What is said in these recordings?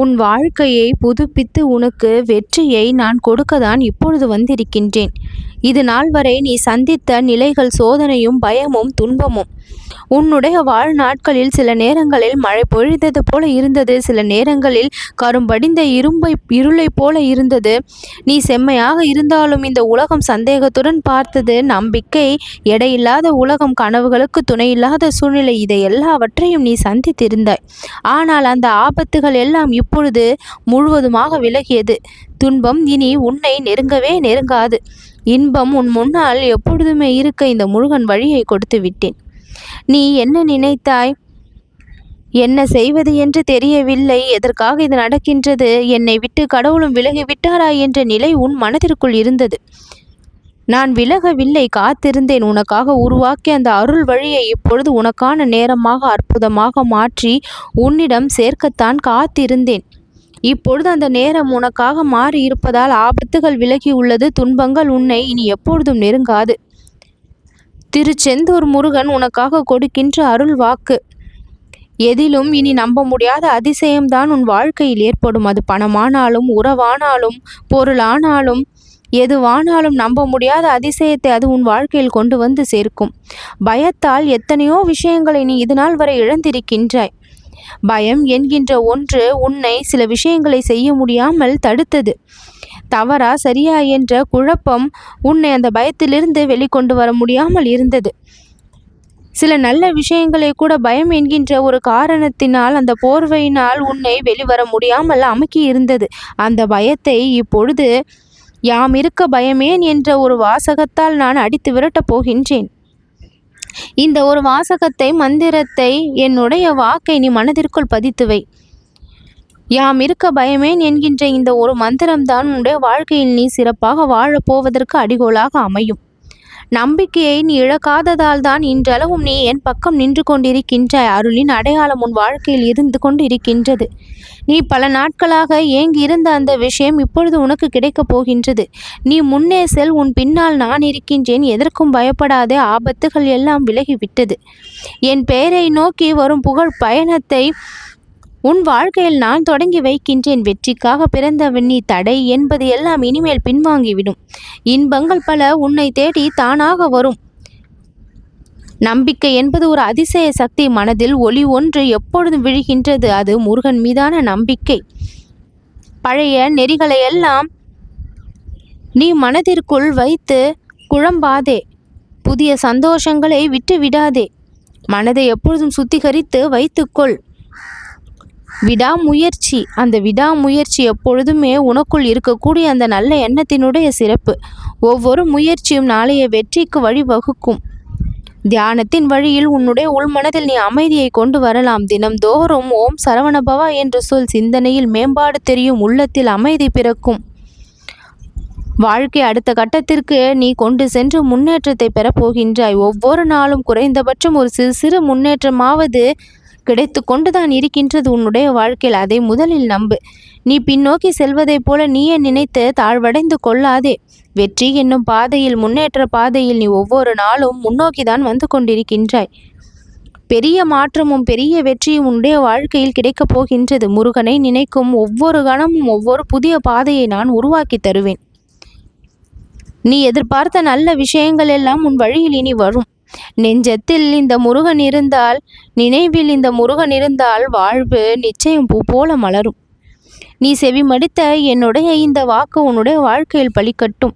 உன் வாழ்க்கையை புதுப்பித்து உனக்கு வெற்றியை நான் கொடுக்கதான் இப்பொழுது வந்திருக்கின்றேன். இது நாள் வரை நீ சந்தித்த நிலைகள் சோதனையும் பயமும் துன்பமும். உன்னுடைய வாழ்நாட்களில் சில நேரங்களில் மழை பொழிந்தது போல இருந்தது. சில நேரங்களில் கரும்படிந்த இரும்பை இருளை போல இருந்தது. நீ செம்மையாக இருந்தாலும் இந்த உலகம் சந்தேகத்துடன் பார்த்தது. நம்பிக்கை எடையில்லாத உலகம் கனவுகளுக்கு துணையில்லாத சூழ்நிலை இதை எல்லாவற்றையும் நீ சந்தித்திருந்தாய். ஆனால் அந்த ஆபத்துகள் எல்லாம் இப்பொழுது முழுவதுமாக விலகியது. துன்பம் இனி உன்னை நெருங்கவே நெருங்காது. இன்பம் உன் முன்னால் எப்பொழுதுமே இருக்க இந்த முருகன் வழியை கொடுத்து விட்டேன். நீ என்ன நினைத்தாய்? என்ன செய்வது என்று தெரியவில்லை. எதற்காக இது நடக்கின்றது? என்னை விட்டு கடவுளும் விலகிவிட்டாரா என்ற நிலை உன் மனதிற்குள் இருந்தது. நான் விலகவில்லை காத்திருந்தேன். உனக்காக உருவாக்கிய அந்த அருள் வழியை இப்பொழுது உனக்கான நேரமாக அற்புதமாக மாற்றி உன்னிடம் சேர்க்கத்தான் காத்திருந்தேன். இப்பொழுது அந்த நேரம் உனக்காக மாறி இருப்பதால் ஆபத்துகள் விலகி உள்ளது துன்பங்கள் உன்னை இனி எப்பொழுதும் நெருங்காது. திருச்செந்தூர் முருகன் உனக்காக கொடுக்கின்ற அருள் வாக்கு. எதிலும் இனி நம்ப முடியாத அதிசயம்தான் உன் வாழ்க்கையில் ஏற்படும். அது பணமானாலும் உறவானாலும் பொருளானாலும் எதுவானாலும் நம்ப முடியாத அதிசயத்தை அது உன் வாழ்க்கையில் கொண்டு வந்து சேர்க்கும். பயத்தால் எத்தனையோ விஷயங்களை நீ இதுநாள் வரை இழந்திருக்கின்றாய். பயம் என்கின்ற ஒன்று உன்னை சில விஷயங்களை செய்ய முடியாமல் தடுத்தது. தவறா சரியா என்ற குழப்பம் உன்னை அந்த பயத்திலிருந்து வெளிக்கொண்டு வர முடியாமல் இருந்தது. சில நல்ல விஷயங்களை கூட பயம் என்கின்ற ஒரு காரணத்தினால் அந்த போர்வையினால் உன்னை வெளிவர முடியாமல் அமுக்கி இருந்தது. அந்த பயத்தை இப்பொழுது யாம் இருக்க பயமேன் என்ற ஒரு வாசகத்தால் நான் அடித்து விரட்டப் போகின்றேன். இந்த ஒரு வாசகத்தை மந்திரத்தை என்னுடைய வாக்கை நீ மனதிற்குள் பதித்துவை யாம் இருக்க பயமேன் என்கின்ற இந்த ஒரு மந்திரம்தான் உன்னுடைய வாழ்க்கையில் நீ சிறப்பாக வாழப் போவதற்கு அடிகோலாக அமையும். நம்பிக்கையை நீ இழக்காததால் தான் இன்றளவும் நீ என் பக்கம் நின்று கொண்டிருக்கின்ற அருளின் அடையாளம் உன் வாழ்க்கையில் இருந்து கொண்டு இருக்கின்றது நீ பல நாட்களாக ஏங்கி இருந்த அந்த விஷயம் இப்பொழுது உனக்கு கிடைக்கப் போகின்றது. நீ முன்னே செல் உன் பின்னால் நான் இருக்கின்றேன். எதற்கும் பயப்படாதே ஆபத்துகள் எல்லாம் விலகிவிட்டது. என் பெயரை நோக்கி வரும் புகழ் பயணத்தை உன் வாழ்க்கையில் நான் தொடங்கி வைக்கின்றேன். வெற்றிக்காக பிறந்தவன் நீ தடை என்பது எல்லாம் இனிமேல் பின்வாங்கிவிடும். இன்பங்கள் பல உன்னை தேடி தானாக வரும். நம்பிக்கை என்பது ஒரு அதிசய சக்தி. மனதில் ஒளி ஒன்று எப்பொழுதும் விழுகின்றது. அது முருகன் மீதான நம்பிக்கை. பழைய நெறிகளை எல்லாம் நீ மனதிற்குள் வைத்து குழம்பாதே. புதிய சந்தோஷங்களை விட்டு விடாதே மனதை எப்பொழுதும் சுத்திகரித்து வைத்துக்கொள். விடாமுயற்சி. அந்த விடாமுயற்சி எப்பொழுதுமே உனக்குள் இருக்கக்கூடிய அந்த நல்ல எண்ணத்தினுடைய சிறப்பு. ஒவ்வொரு முயற்சியும் நாளைய வெற்றிக்கு வழிவகுக்கும். தியானத்தின் வழியில் உன்னுடைய உள்மனதில் நீ அமைதியை கொண்டு வரலாம். தினம்தோறும் ஓம் சரவணபவா என்ற சொல். சிந்தனையில் மேம்பாடு தெரியும். உள்ளத்தில் அமைதி பிறக்கும். வாழ்க்கை அடுத்த கட்டத்திற்கு நீ கொண்டு சென்று முன்னேற்றத்தை பெறப்போகின்றாய் ஒவ்வொரு நாளும் குறைந்தபட்சம் ஒரு சிறு சிறு முன்னேற்றமாவது கிடைத்து கொண்டுதான் இருக்கின்றது உன்னுடைய வாழ்க்கையில். அதை முதலில் நம்பு. நீ பின்னோக்கி செல்வதைப் போல நீயே நினைத்து தாழ்வடைந்து கொள்ளாதே. வெற்றி என்னும் பாதையில் முன்னேற்ற பாதையில் நீ ஒவ்வொரு நாளும் முன்னோக்கிதான் வந்து கொண்டிருக்கின்றாய். பெரிய மாற்றமும் பெரிய வெற்றியும் உன்னுடைய வாழ்க்கையில் கிடைக்கப் போகின்றது. முருகனை நினைக்கும் ஒவ்வொரு கணமும் ஒவ்வொரு புதிய பாதையை நான் உருவாக்கி தருவேன். நீ எதிர்பார்த்த நல்ல விஷயங்கள் எல்லாம் உன் வழியில் இனி வரும். நெஞ்சத்தில் இந்த முருகன் இருந்தால் நினைவில் இந்த முருகன் இருந்தால் வாழ்வு நிச்சயம் பூ போல மலரும். நீ செவிமடித்த என்னுடைய இந்த வாக்கு உன்னுடைய வாழ்க்கையில் பலிக்கட்டும்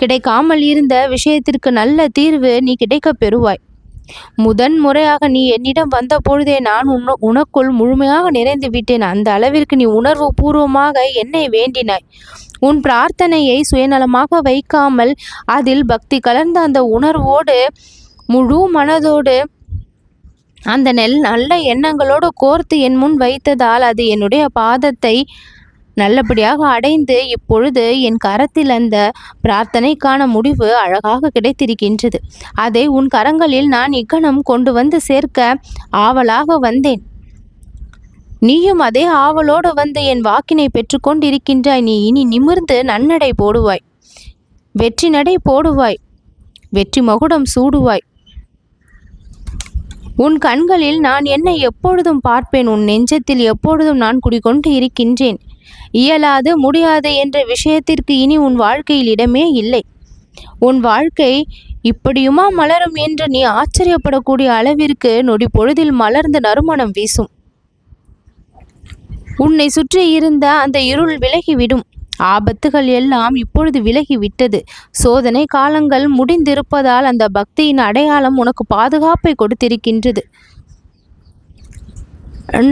கிடைக்காமல் இருந்த விஷயத்திற்கு நல்ல தீர்வு நீ கிடைக்கப் பெறுவாய். முதன் முறையாக நீ என்னிடம் வந்த பொழுதே நான் உன் உனக்குள் முழுமையாக நிறைந்து விட்டேன். அந்த அளவிற்கு நீ உணர்வு பூர்வமாக என்னை வேண்டினாய். உன் பிரார்த்தனையை சுயநலமாக வைக்காமல் அதில் பக்தி கலர்ந்த அந்த உணர்வோடு முழு மனதோடு அந்த நெல் நல்ல எண்ணங்களோடு கோர்த்து என் முன் வைத்ததால் அது என்னுடைய பாதத்தை நல்லபடியாக அடைந்து இப்பொழுது என் கரத்தில் அந்த பிரார்த்தனைக்கான முடிவு அழகாக கிடைத்திருக்கின்றது. அதை உன் கரங்களில் நான் இக்கணம் கொண்டு வந்து சேர்க்க ஆவலாக வந்தேன். நீயும் அதே ஆவலோடு வந்து என் வாக்கினை பெற்றுக்கொண்டிருக்கின்றாய் நீ இனி நிமிர்ந்து நன்னடை போடுவாய். வெற்றி நடை போடுவாய். வெற்றி மகுடம் சூடுவாய். உன் கண்களில் நான் என்னை எப்பொழுதும் பார்ப்பேன் உன் நெஞ்சத்தில் எப்பொழுதும் நான் குடிகொண்டு இருக்கின்றேன். இயலாது முடியாது என்ற விஷயத்திற்கு இனி உன் வாழ்க்கையில் இடமே இல்லை. உன் வாழ்க்கை இப்படியுமா மலரும் என்று நீ ஆச்சரியப்படக்கூடிய அளவிற்கு நொடி பொழுதில் மலர்ந்து நறுமணம் வீசும். உன்னை சுற்றி இருந்த அந்த இருள் விலகிவிடும். ஆபத்துகள் எல்லாம் இப்பொழுது விலகிவிட்டது சோதனை காலங்கள் முடிந்திருப்பதால் அந்த பக்தியின் அடையாளம் உனக்கு பாதுகாப்பை கொடுத்திருக்கின்றது.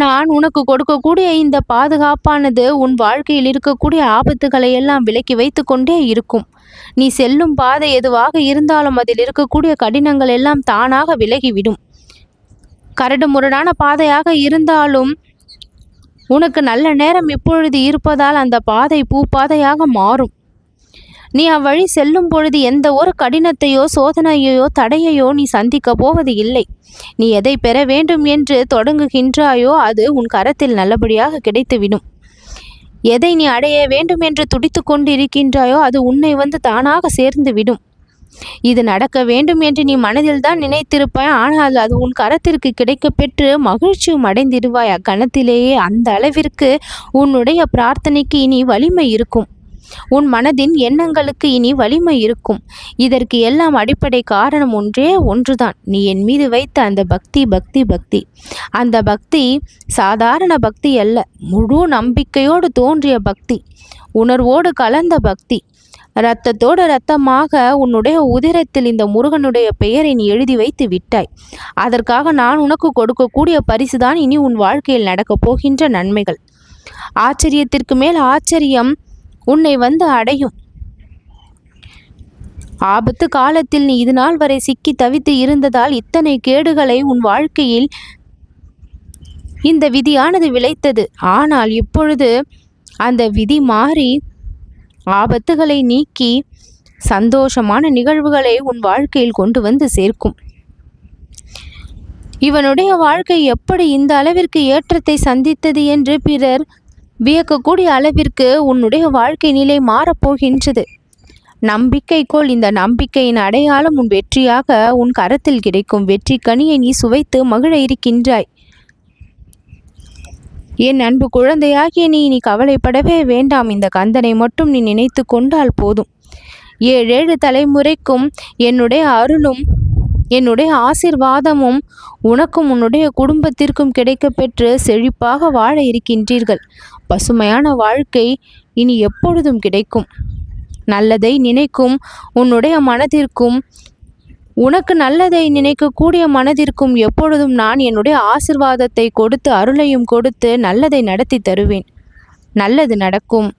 நான் உனக்கு கொடுக்கக்கூடிய இந்த பாதுகாப்பானது உன் வாழ்க்கையில் இருக்கக்கூடிய ஆபத்துகளை எல்லாம் விலக்கி வைத்து கொண்டே இருக்கும். நீ செல்லும் பாதை எதுவாக இருந்தாலும் அதில் இருக்கக்கூடிய கடினங்கள் எல்லாம் தானாக விலகிவிடும். கரடு முரடான பாதையாக இருந்தாலும் உனக்கு நல்ல நேரம் இப்பொழுது இருப்பதால் அந்த பாதை பூப்பாதையாக மாறும். நீ அவ்வழி செல்லும் பொழுது எந்த ஒரு கடினத்தையோ சோதனையோ தடையையோ நீ சந்திக்க போவது இல்லை. நீ எதை பெற வேண்டும் என்று தொடங்குகின்றாயோ அது உன் கரத்தில் நல்லபடியாக கிடைத்துவிடும். எதை நீ அடைய வேண்டும் என்று துடித்து கொண்டிருக்கின்றாயோ அது உன்னை வந்து தானாக சேர்ந்து விடும். இது நடக்க வேண்டும் என்று நீ மனதில் தான் நினைத்திருப்பாய். ஆனால் அது உன் கரத்திற்கு கிடைக்க பெற்று மகிழ்ச்சியும் அடைந்திடுவாய். அக்கணத்திலேயே அந்த அளவிற்கு உன்னுடைய பிரார்த்தனைக்கு இனி வலிமை இருக்கும். உன் மனதின் எண்ணங்களுக்கு இனி வலிமை இருக்கும். இதற்கு எல்லாம் அடிப்படை காரணம் ஒன்றே ஒன்றுதான். நீ என் மீது வைத்த அந்த பக்தி பக்தி பக்தி. அந்த பக்தி சாதாரண பக்தி அல்ல. முழு நம்பிக்கையோடு தோன்றிய பக்தி. உணர்வோடு கலந்த பக்தி. இரத்தத்தோடு இரத்தமாக உன்னுடைய உதிரத்தில் இந்த முருகனுடைய பெயரை நீ எழுதி வைத்து விட்டாய். அதற்காக நான் உனக்கு கொடுக்கக்கூடிய பரிசுதான் இனி உன் வாழ்க்கையில் நடக்கப் போகின்ற நன்மைகள். ஆச்சரியத்திற்கு மேல் ஆச்சரியம் உன்னை வந்து அடையும். ஆபத்து காலத்தில் நீ இது நாள் வரை சிக்கி தவித்து இருந்ததால் இத்தனை கேடுகளை உன் வாழ்க்கையில் இந்த விதியானது விளைத்தது. ஆனால் இப்பொழுது அந்த விதி மாறி ஆபத்துகளை நீக்கி சந்தோஷமான நிகழ்வுகளை உன் வாழ்க்கையில் கொண்டு வந்து சேர்க்கும். இவனுடைய வாழ்க்கை எப்படி இந்த அளவிற்கு ஏற்றத்தை சந்தித்தது என்று பிறர் வியக்கக்கூடிய அளவிற்கு உன்னுடைய வாழ்க்கை நிலை மாறப்போகின்றது நம்பிக்கைக்கோள் இந்த நம்பிக்கையின் அடையாளம் உன் வெற்றியாக உன் கரத்தில் கிடைக்கும். வெற்றி கனியை நீ சுவைத்து மகிழ இருக்கின்றாய். என் அன்பு குழந்தையாகிய நீ நீ கவலைப்படவே வேண்டாம். இந்த கந்தனை மட்டும் நீ நினைத்து கொண்டால் போதும். ஏழேழு தலைமுறைக்கும் என்னுடைய அருளும் என்னுடைய ஆசிர்வாதமும் உனக்கும் உன்னுடைய குடும்பத்திற்கும் கிடைக்கப்பெற்று செழிப்பாக வாழ இருக்கின்றீர்கள். பசுமையான வாழ்க்கை இனி எப்பொழுதும் கிடைக்கும். நல்லதை நினைக்கும் உன்னுடைய மனதிற்கும் உனக்கு நல்லதை நினைக்கக்கூடிய மனதிற்கும் எப்பொழுதும் நான் என்னுடைய ஆசிர்வாதத்தை கொடுத்து அருளையும் கொடுத்து நல்லதை நடத்தி தருவேன். நல்லது நடக்கும்.